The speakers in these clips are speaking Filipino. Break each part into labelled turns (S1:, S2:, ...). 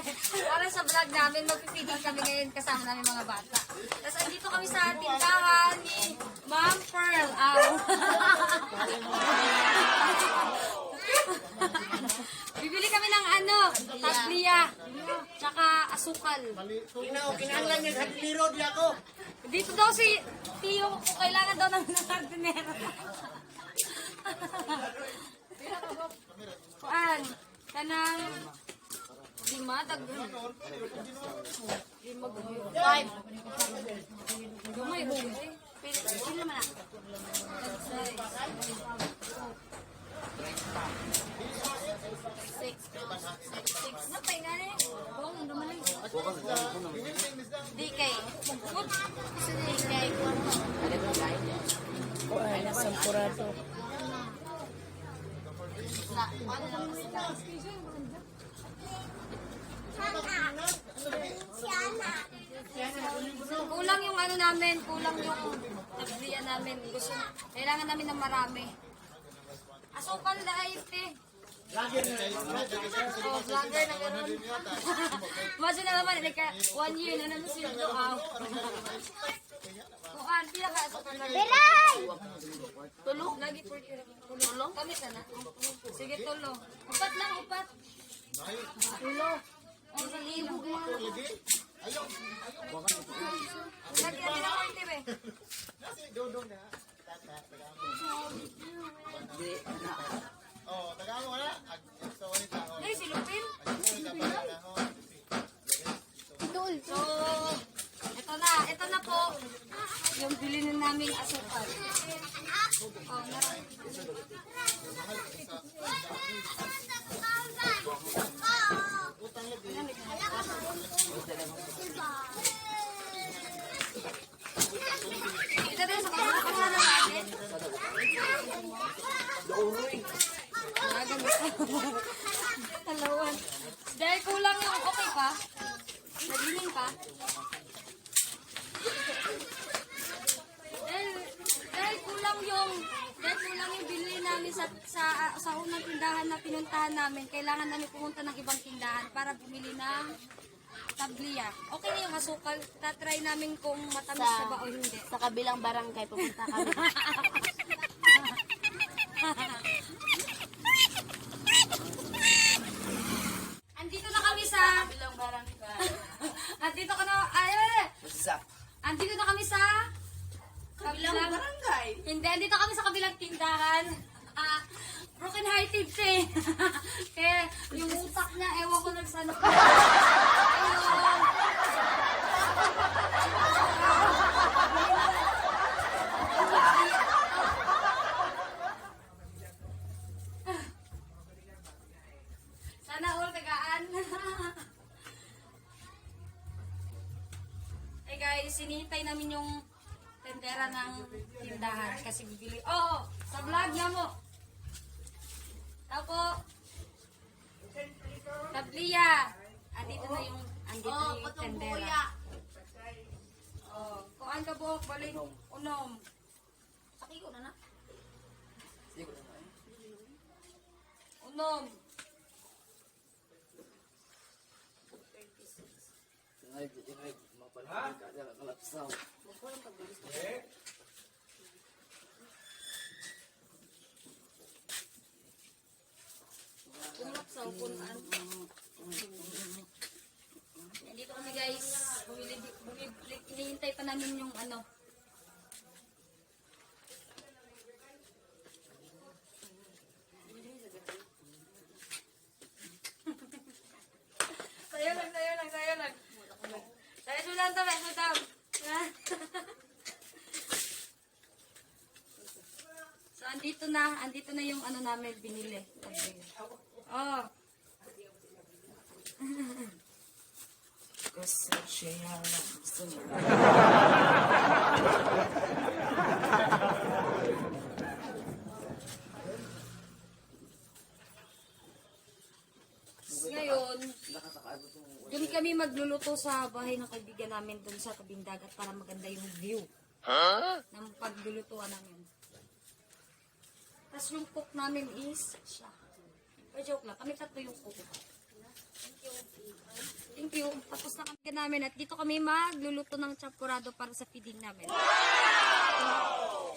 S1: Para sa vlog namin, magpipili kami ngayon kasama namin mga bata. Tapos andito kami sa tindahan ni Ma'am Pearl. Bibili kami ng ano, tasliya, tsaka asukal.
S2: Ina, kinahanglan niya sa liro di ako.
S1: Dito daw si Tio, kailangan daw ng hardinero. Kuan, kanang lima, tag lima. Five. Gumayo, gumayo. Pili naman na. Six. Six. Napay nga rin. Buong, naman DK. Sa DK.
S3: Kuan na sampurado.
S1: Na, ano lang? Kulang yung ano namin, kulang yung taglian namin. Gusto, kailangan namin ng marami. Asukal na ayip eh. Oh, vlogger na gano'n. Imagine na naman, like, one year na naman sila doon. Kuhan, pila ka asukal na Bilay! Tulong? Lagi po tulong? Kami ka na. Sige, tulong. Upat lang, upat. Tulong. Ang salilog mo. Lagi natin ang konti, be.
S2: Oh, taga mo na. Ag- So, wanita ko.
S1: Ay, silupin. So, ito na, ito na po yung bilhin namin asukal. Oh, meron. Ito din sa kasama natin. Dalawan. Dahil kulang yung okay pa. Nagingin pa. Dahil, dahil kulang yung dahil kulang yung binili namin sa sa sa unang tindahan na pinuntahan namin, kailangan namin pumunta ng ibang tindahan para bumili ng tabliya. Okay na yung asukal. Tatry namin kung matamis
S3: Sa-
S1: na ba o hindi.
S3: Sa kabilang barangay pupunta kami.
S1: Andito na kami sa
S3: kabilang barangay.
S1: Andito ka na ay, ay, ay. Andito na kami sa
S3: Kabilang barangay.
S1: Hindi, andito kami sa kabilang tindahan. Ah, broken hearted siya eh. Kaya yung utak niya, ewan ko nagsano. Ayun. Sana all tagaan. Eh guys, sinihintay namin yung tendera ng tindahan kasi bibili. Oo, sa vlog niya mo. Tapo. Tabliya. Andito na yung andito na yung tendera. Oh, kuan ka buhok balik unom. Saki ko na na. Unom. Kumap sa upunan. Nandito kami guys. Bumili, bumili, hinihintay pa namin yung ano. Sayo lang, sayo lang, sayo lang. Sayo sudan to, sayo sudan. So, andito na, andito na yung ano namin binili. Oh.
S4: Kasi siya lang gusto niya.
S1: Ngayon, doon kami magluluto sa bahay ng kaibigan namin doon sa tabing dagat para maganda yung view ng paglulutuan namin. Tapos yung cook namin is siya. Pero joke lang, kami tatlo yung cook. Thank you. Thank you. Tapos na kami namin at dito kami magluluto ng champurado para sa feeding namin.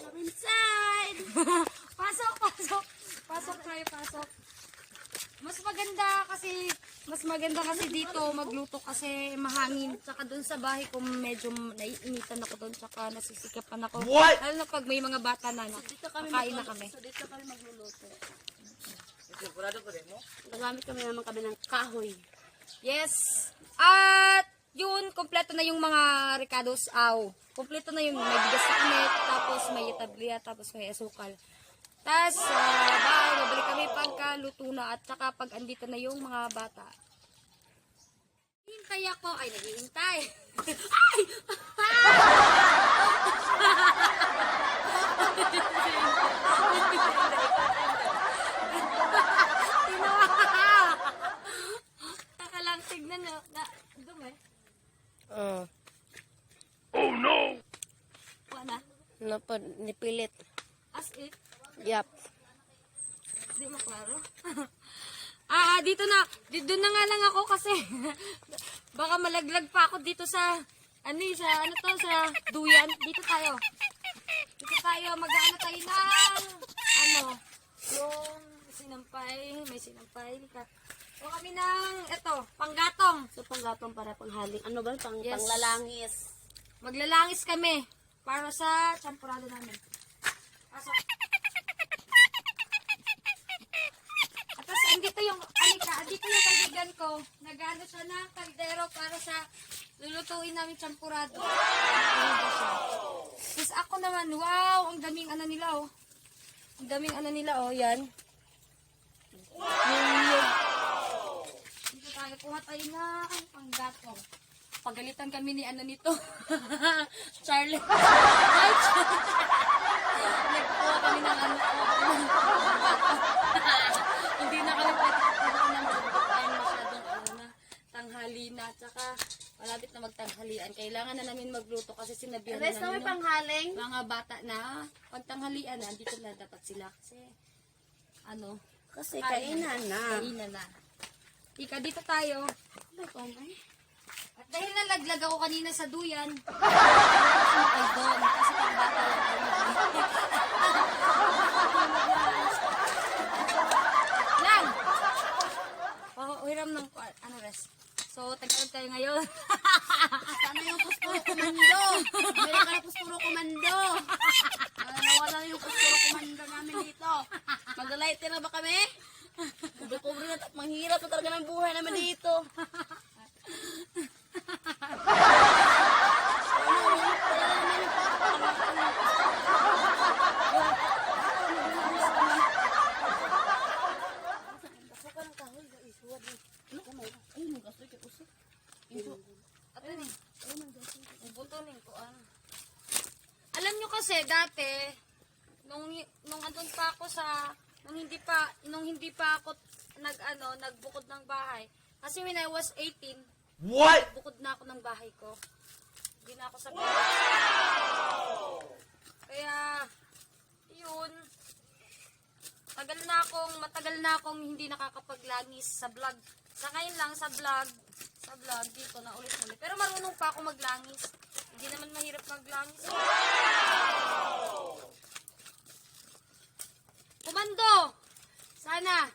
S3: Come inside!
S1: pasok, pasok. Pasok tayo, pasok. Mas maganda kasi mas maganda kasi dito magluto kasi mahangin. Tsaka doon sa bahay ko medyo naiinitan ako doon tsaka nasisikapan ako.
S2: What?
S1: Lalo na pag may mga bata na no.
S3: Dito kami
S1: Kakain na kami.
S3: So dito kami magluluto.
S4: Sigurado pa rin mo?
S3: Nagamit kami naman kami ng kahoy.
S1: Yes. At yun, kompleto na yung mga ricados aw. Kompleto na yung may bigas na kami, tapos may tablia, tapos may asukal. Tapos, sa bahay, mabalik kami pagka luto na at saka pag andito na yung mga bata. Hintay ako. Ay, naghihintay. Ay! Tinawa! Taka lang, tignan nyo. Na, dumi.
S3: Oo.
S1: Wala.
S3: Ano po, nipilit.
S1: As it.
S3: Yap.
S1: Di mo klaro. ah, dito na. Dito na nga lang ako kasi baka malaglag pa ako dito sa ano eh, sa ano to sa duyan. Dito tayo. Dito tayo mag-ano tayo ng ano yung sinampay, may sinampay ka. O kami ng eto, panggatong.
S3: So, panggatong para panghaling. Ano ba? Pang,
S1: Yes.
S3: Panglalangis.
S1: Maglalangis kami para sa champurado namin. Pasok. At tapos, andito yung, alika, andito kaibigan ko. Nagano siya ng kaldero para sa lulutuin namin champurado. Siya. Tapos ako naman, wow, ang daming ano nila, oh. Ang daming ano nila, oh, yan. Yung, dito tayo, kuha tayo ng panggatong. Pagalitan kami ni ano nito. Charlie. Nagkuha kami ng ano. Hindi na kami pwede kuha ng pagkain masyadong ano na. Tanghali na. Tsaka malapit na magtanghalian. Kailangan na namin magluto kasi sinabihan na
S3: Rest na may
S1: namin ng
S3: panghaling.
S1: mga bata na pagtanghalian na, dito na dapat sila. Kasi ano,
S3: Kasi kainan na.
S1: kainan na. Ika, dito tayo. At dahil nalaglag ako kanina sa duyan, sumakay doon. Kasi pag bata lang ako. Lang! Ng ano rest. So, tagkaroon tayo ngayon.
S3: Sana yung puspuro komando. Meron ka na puspuro komando. Ah, nawala na yung puspuro komando namin dito. Mag-lighter na ba kami? Kubre-kubre na. Manghirap na talaga ng buhay namin dito.
S1: Ano ni? Butunin ko ano. Alam nyo kasi dati nung nung andun pa ako sa nung hindi pa nung hindi pa ako nag ano nagbukod ng bahay. Kasi when I was 18,
S2: What?
S1: bukod na ako ng bahay ko. Hindi na ako sa Kaya yun tagal na akong matagal na akong hindi nakakapaglangis sa vlog. Sa ngayon lang sa vlog, sa vlog dito na ulit-ulit. Pero marunong pa ako maglangis. Hindi naman mahirap maglangis. Kumando! Sana!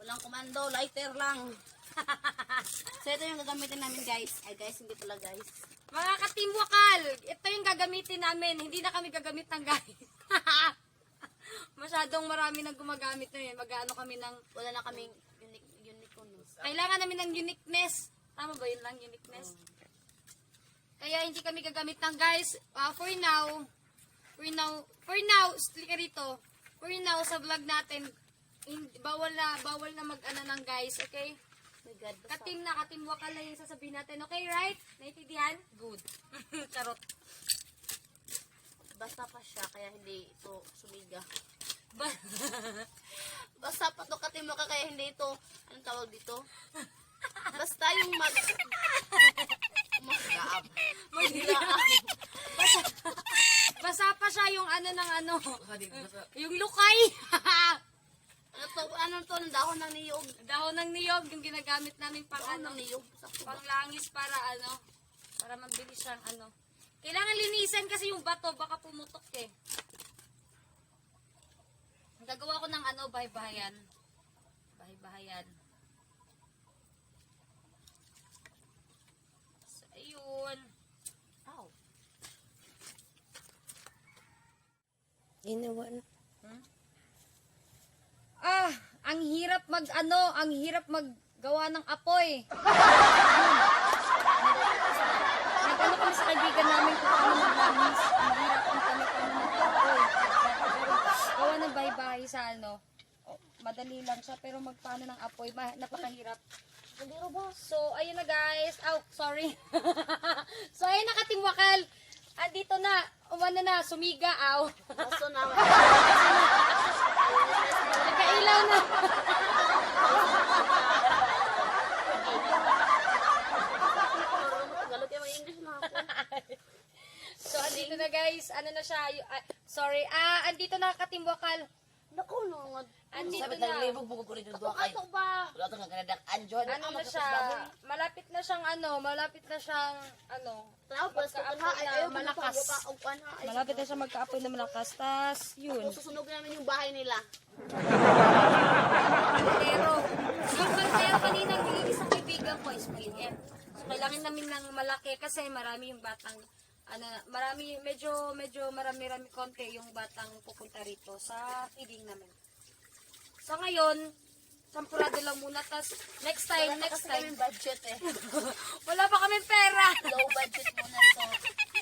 S3: Walang komando, lighter lang. so ito yung gagamitin namin guys. Ay guys, hindi pala guys.
S1: Mga ka-team wakal, ito yung gagamitin namin. Hindi na kami gagamit ng guys. Masyadong marami nang gumagamit na yun. Mag-ano kami ng...
S3: Wala na kaming unique, uniqueness.
S1: Kailangan namin ng uniqueness. Tama ba yun lang, uniqueness? Kaya hindi kami gagamit ng guys. Ah, for now, for now, for now, slika rito. For now, sa vlog natin, bawal na, bawal na mag-ano ng guys, okay?
S3: My God,
S1: Katim na, katim wakal na yung sasabihin natin. Okay, right? Naintindihan? Good. Charot.
S3: basta pa siya, kaya hindi ito sumiga.
S1: Ba-
S3: Basta pa to katimo ka, kaya hindi ito, anong tawag dito? Basta yung mag... Mag-gaab. Mag-gaab.
S1: Basa pa siya yung ano ng ano. Yung lukay.
S3: ano to, ano to, ng dahon ng niyog.
S1: Dahon ng niyog, yung ginagamit namin pang
S3: Dahon
S1: ano,
S3: niyog.
S1: panglangis para ano, para mabilis siyang ano. Kailangan linisan kasi yung bato, baka pumutok eh. Gagawa ko ng ano, bahay-bahayan. Bahay-bahayan. So, ayun.
S3: Ow.
S1: Ah, ang hirap mag ano, ang hirap maggawa ng apoy. Nag-ano kami sa kaibigan namin kung ano maglangis. Ang hirap ang kami kami mag-apoy. Pero gawa ng bahay-bahay sa ano, oh, madali lang siya pero magpaano ng apoy, ma- napakahirap. So, ayun na guys. Oh, sorry. so, ayun na katimwakal. Andito na. Umano na. Sumiga. Aw.
S3: Kaso na,
S1: Nagkailaw na. So, andito na guys. Ano na siya? ah, sorry. Ah, andito na katimbwakal.
S3: Naku, no.
S1: Andito
S4: Sabi
S1: na.
S4: ng libog buko ko rin yung dua kay.
S3: Ato ba?
S4: Wala to nga kanadak anjon.
S1: Ano na siya? Malapit na siyang ano, malapit na siyang ano.
S3: Ko
S1: Magkaapoy
S3: na.
S1: Malakas.
S3: Ay,
S1: Malapit na siya magkaapoy na malakas. Tas, yun.
S3: Susunog namin yung bahay nila.
S1: Pero, yung kaldero kanina, nililis ang kaibigan ko is mainit. So, kailangan namin ng malaki kasi marami yung batang, ano, marami, medyo, medyo marami-rami konti yung batang pupunta rito sa feeding namin. So, ngayon, sampurado lang muna. tas next time,
S3: Wala
S1: next time,
S3: kaming budget eh.
S1: wala pa kami pera.
S3: Low budget muna so.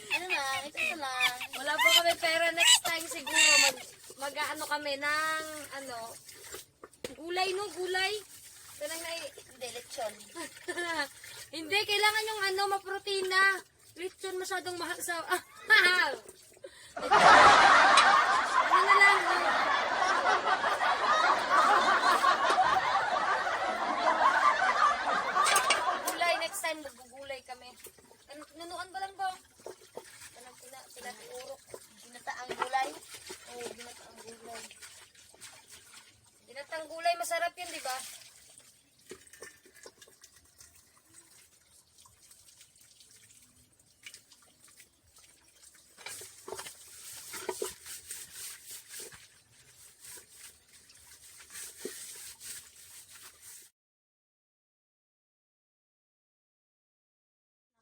S3: Ano na, ito na lang.
S1: Wala pa kami pera. Next time siguro, mag, mag-ano kami ng, ano, gulay no, gulay. Ito nai,
S3: Hindi, lechon.
S1: Hindi, kailangan yung ano, maprotina. Lechon masyadong mahal sa... Ah, ano na lang? Gulay, next time magugulay kami. Ano, nunuan ba lang ba? Tanang pina, pinatiurok.
S3: Ginataang gulay.
S1: Oo, oh, ginataang gulay. Ginataang gulay, masarap yun, di ba?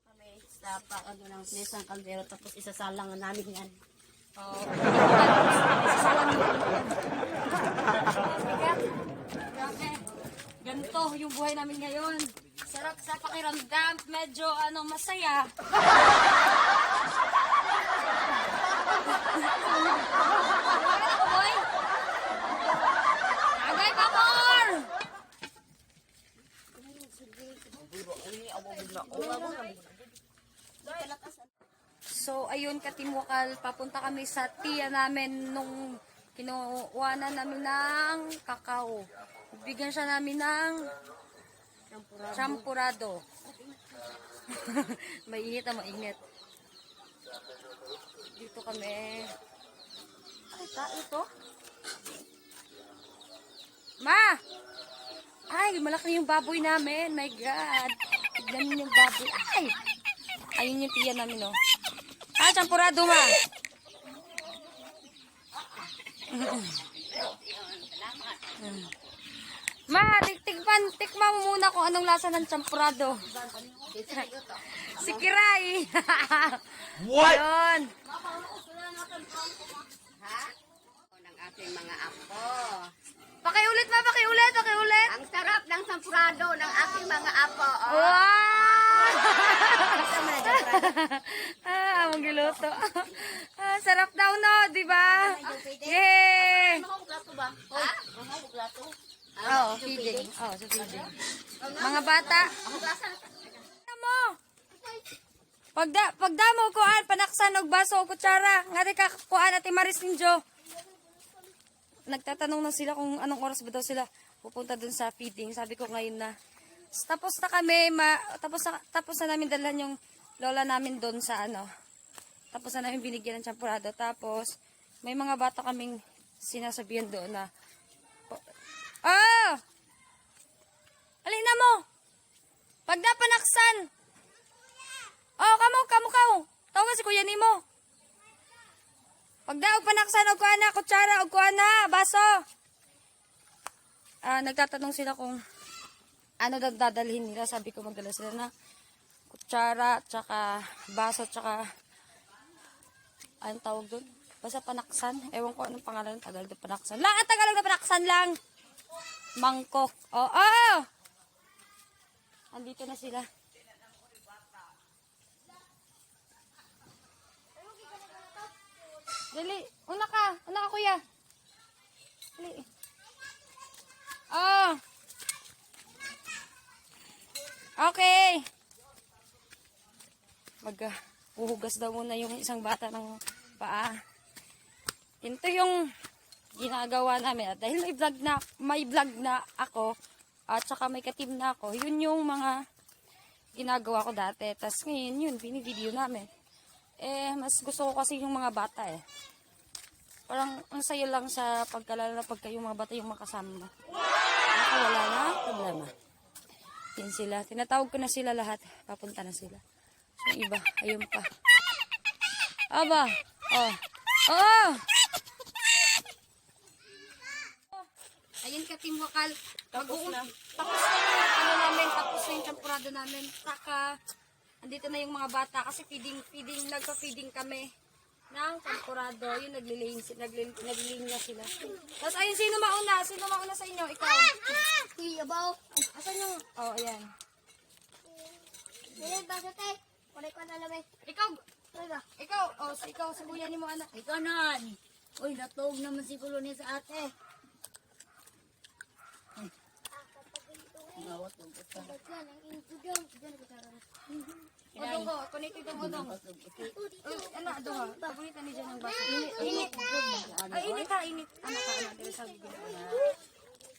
S3: Kami sa pa, ano ng isang kaldero tapos isasalang namin yan.
S1: Oo. Sasalang yun. Grabe. Ganito yung buhay namin ngayon. Sarap sa pakiramdam. Medyo ano, masaya. Boy. Agay pa more! So, ayun, katimwakal, papunta kami sa tiya namin nung kinuwanan namin ng kakao. Bigyan siya namin ng champurado. mainit na mainit. Dito kami. Ay, tao to? Ma! Ay, malaki yung baboy namin. My God. Tignan yung baboy. Ay! Ayun yung tiya namin, no? Ah, champurado, ma. Ma, tik tikman, tikman mo muna kung anong lasa ng champurado. Si Kiray. What? Ayun.
S3: Ha? Ng ating mga apo.
S1: Pakiulit ma, pakiulit, pakiulit.
S3: Ang sarap ng sampurado ng aking mga apo. Oh.
S1: Wow! ah, among giluto. ah, sarap daw no, di ba? Yay! Oh, feeding. Oh, sa feeding. Mga bata, mo. Pagda pagdamo ko an panaksan og baso o kutsara, ngari ka kuan ati Maris Ninjo. Nagtatanong na sila kung anong oras ba daw sila pupunta dun sa feeding. Sabi ko ngayon na. Tapos na kami, ma, tapos na, tapos na namin dalhan yung lola namin doon sa ano. Tapos na namin binigyan ng champurado. Tapos, may mga bata kaming sinasabihan doon na Oh! Alin na mo? Pag napanaksan. Oh, kamo, kamo, kamo. Tawag si kuya ni mo. Pag daog panaksan, og kuha na, kutsara, og kuha na, baso. Ah, nagtatanong sila kung ano daw dadalhin nila. Sabi ko magdala sila na kutsara, tsaka baso, tsaka anong tawag doon? Basta panaksan. Ewan ko anong pangalan. Tagalog na panaksan. Lang, ang Tagalog na panaksan lang. Mangkok. Oo. Oh, Andito na sila. Dali. Una ka. Una ka, kuya. Dali. Oh. Okay. Mag uh, daw muna yung isang bata ng paa. Ito yung ginagawa namin. At dahil may vlog na, may vlog na ako, at saka may katim na ako, yun yung mga ginagawa ko dati. Tapos ngayon, yun, binivideo namin. Eh, mas gusto ko kasi yung mga bata eh. Parang ang saya lang sa pagkalala pag kayong mga bata yung makasama mo. Nakawala na problema. Yan sila. Tinatawag ko na sila lahat. Papunta na sila. So, yung iba, ayun pa. Aba. Oh. Oo. Ayun ka, Team Wakal. Tapos na. Tapos na yung ano namin, tapos na yung champurado namin. Saka, andito na yung mga bata kasi feeding, feeding, nagpa-feeding kami ng champurado. Yun, nagliling, nagliling, nagliling na sila. Tapos ayun, sino mauna? Sino mauna sa inyo? Ikaw.
S3: Kuya Baw.
S1: Asan yung, oh, ayan.
S3: Dili, basa tay. Kulay ko na lamay.
S1: Ikaw, ikaw, oh, si ikaw, sabuyan ni mo anak.
S3: Ikaw na. Uy, natog naman si Kulo niya sa ate.
S1: Odong ko, kunit itong odong. Uy, ano, odong ko. Paborito ni dyan ang basa. Init. Ay, init ha, init. Ano ka, ano, dito sabi ko.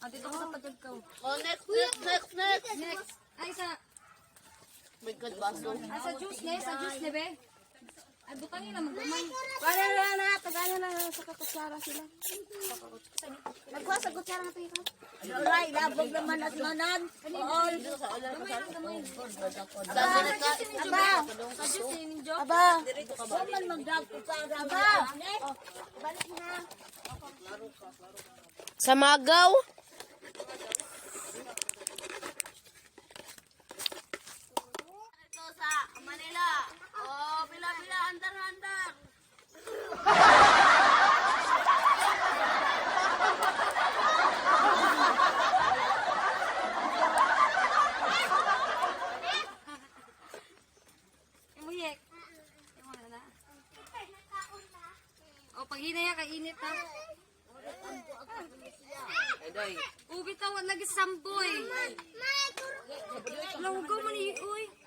S1: Ah, dito ko sa tagad ko.
S3: Oh, next, next, next, next.
S1: Next. Ay, sa,
S3: My God, baso.
S1: ay, sa juice ne, sa juice ne, be. Ay, butangin na, magdumay.
S3: Para na na, tagala na na sa kakutsara sila. Nagkuha sa kutsara na tayo. Alright, labog naman at manan. All. Aba,
S1: ninjo.
S3: aba. Suman magdag kutsara. Aba. Oh, balik na.
S4: Sa Magaw?
S3: Ito sa Manila. Oh, bila-bila, andar-andar.
S1: Imuyek. Imo na na. O, pag hinaya ka, init ha. Ubi tawag nag-samboy. Langgaw mo ni, uy.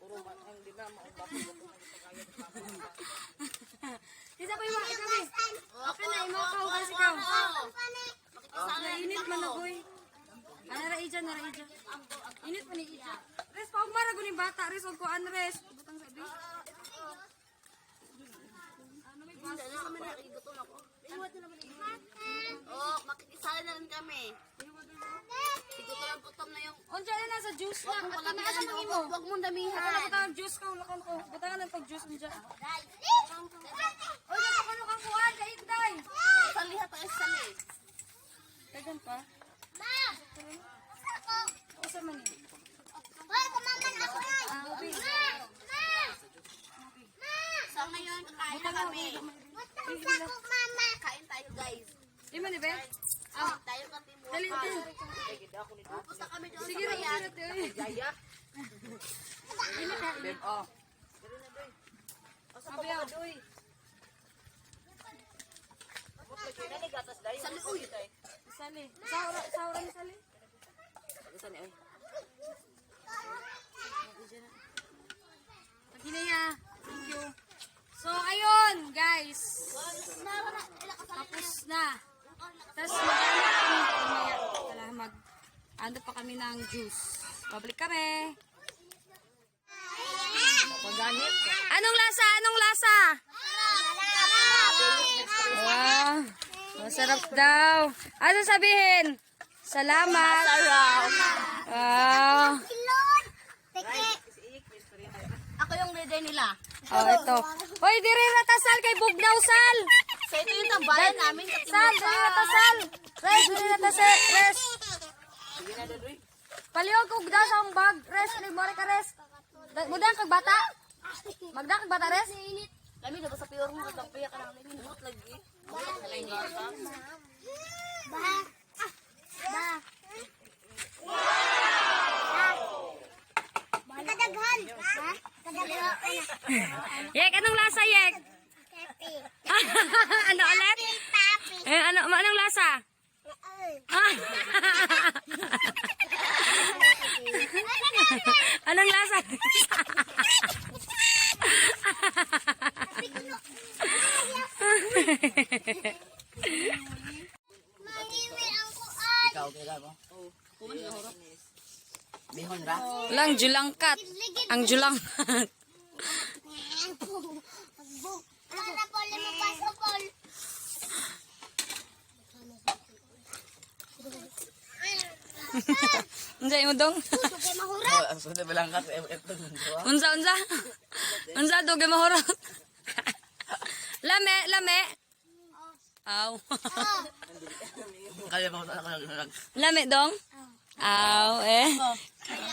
S1: sa laman si Sa. Isa pa yung ikaw eh. Okay na, imo ka hugas ikaw. Nainit man ako eh. Ano ra ija, na ra ija. Init man ni ija. Res, pa umara ko ni bata. Res, huwag ko unres. Butang sabi. Ano may baso?
S3: Oh, makikisali na rin kami. Siguro lang gutom na yung...
S1: Ondiyan na nasa juice na. At
S3: Wala
S1: kinaasan mo imo.
S3: Huwag mong damihan.
S1: Butangan butangan juice ka. Lakan ko. Butangan ng pag-juice mo dyan. Oy, dito ka nukang kuhan. Kahit day.
S3: Saliha tayo sali.
S1: Dagan pa. O, saan man yun? Ah, okay.
S3: So ngayon, kakain na kami. Kain tayo guys.
S1: Di man, ibe?
S3: Ah, tayo ka team
S1: Dali, dali.
S3: Pupunta kami doon
S1: Sige,
S3: sa bayan.
S1: sige. Ini ka, ini. Sabiyaw.
S3: Sali, uy.
S1: Sali. Saura, saura ni Sali. Paginaya. Thank you. So, ayun, guys. Tapos na. Tapos mag-ano kami. Wala, mag, ano pa kami ng juice. Pabalik kami.
S4: Maganit.
S1: Anong lasa? Anong lasa? Wow. Masarap daw. Ano sabihin? Salamat.
S4: Sarap.
S1: Wow.
S3: Ako yung leader nila.
S1: Oh, ito. Hoy, diri na tasal kay Bugnaw Sal.
S3: So ito yung tambayan namin.
S1: Sal, diri na tasal. Res, diri na tasal. Res. Palihog kog daw sa akong bag. Res, mo ka res. Da- Mudang kag bata? Magda kag bata res?
S3: Kami na sa pure mo. Katapaya ka lang. Minumot lagi.
S5: Kadaghan. Ha? Kadaghan.
S1: Yek, anong lasa, Yek? ano ulit? Eh, ano, anong lasa? Ah. anong lasa?
S5: Mangiwi ang kuan.
S4: Ikaw, kaya mo? Bihon ra?
S1: Lang julangkat. Ang julang.
S5: Ano na pole mo paso pol?
S1: Unsa mo dong?
S5: Sugay mahura.
S4: Oh, ang eh, eh,
S1: Unsa unsa? Unsa doge mahorot? lame, lame. Aw.
S4: Kaya mo sa ako.
S1: lame dong? Aw, eh.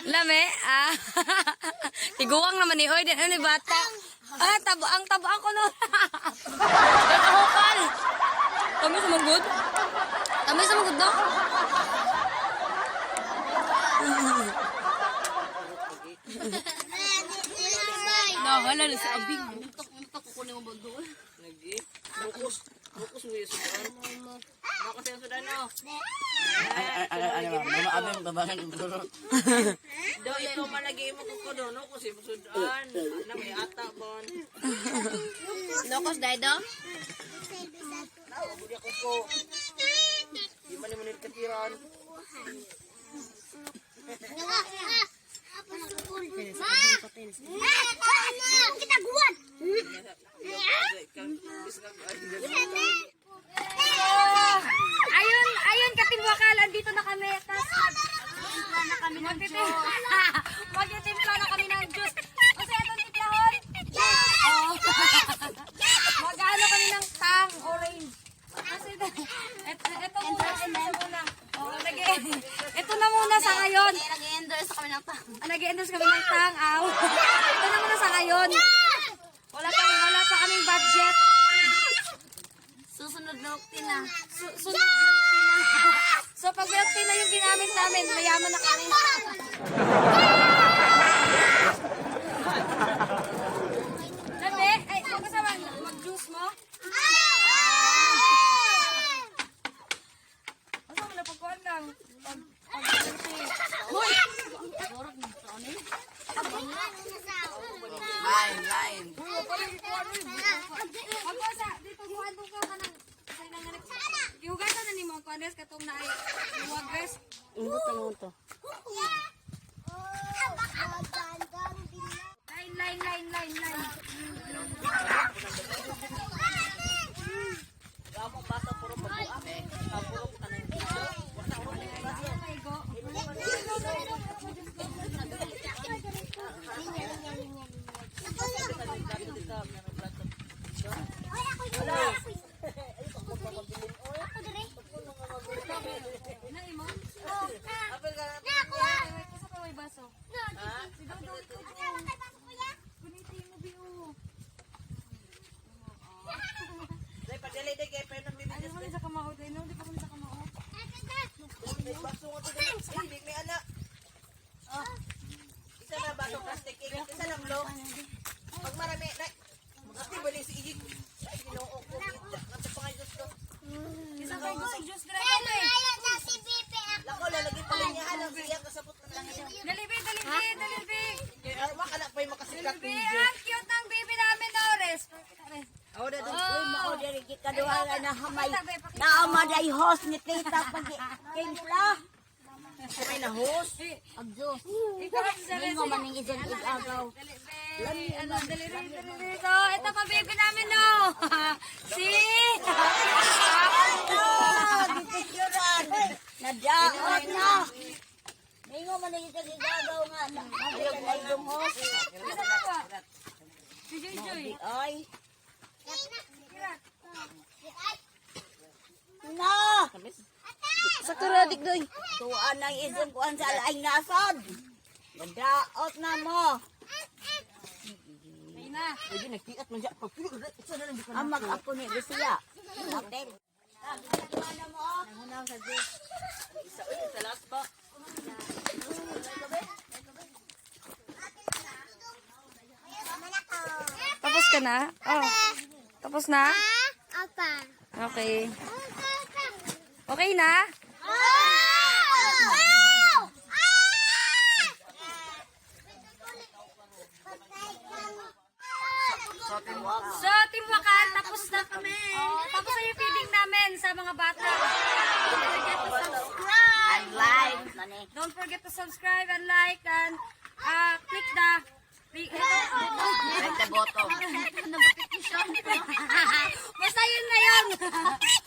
S1: Lame, ah. Tiguwang naman ni Oy, din ano ni bata. Ah, tabo ang tabo ako no. Nakahukal. Kami sa magud. Kami sa magud no?
S3: Nahala na sa abing. Muntok, muntok. Kukunin mo ba doon?
S4: Ano, ano, mga abing babangan ng duro.
S6: Do ito malagi mo ko ko no kasi musudan na may ata bon.
S3: Lokos dahil daw?
S6: Budi ako ko. Di man mo nit
S1: na
S6: hamay. Naamaday host ni tita pag kimpla.
S5: May na host.
S6: Agdos.
S1: Ikaw si Ceres.
S6: Lingo man ning isang igagaw.
S1: Ano, dali, dali, dali, ito pa baby namin, no. si...
S6: Gipicturean. Nadaot na. Lingo man ning isang igagaw nga. Nagayog ay dumos.
S1: Si Joy Joy.
S6: Ay. Na! Sa karadik doy. Tuan ang isang kuan sa alaing nasod. Nadaot na mo.
S1: Na.
S5: Pwede nagtiat man siya. Isa na lang di ka
S6: Ang mag-apo ni Lucia. Hotel.
S5: Isa, uy, sa last pa.
S1: Tapos ka na? Oh. Tapos na?
S7: Apa?
S1: Okay. Okay na? So, Team Wakan, tapos na kami. Tapos na yung feeding namin sa mga bata. Don't forget to subscribe.
S6: And like.
S1: Don't forget to subscribe and like and uh, click the.
S6: Like the bottom.
S1: Basta yun na yun.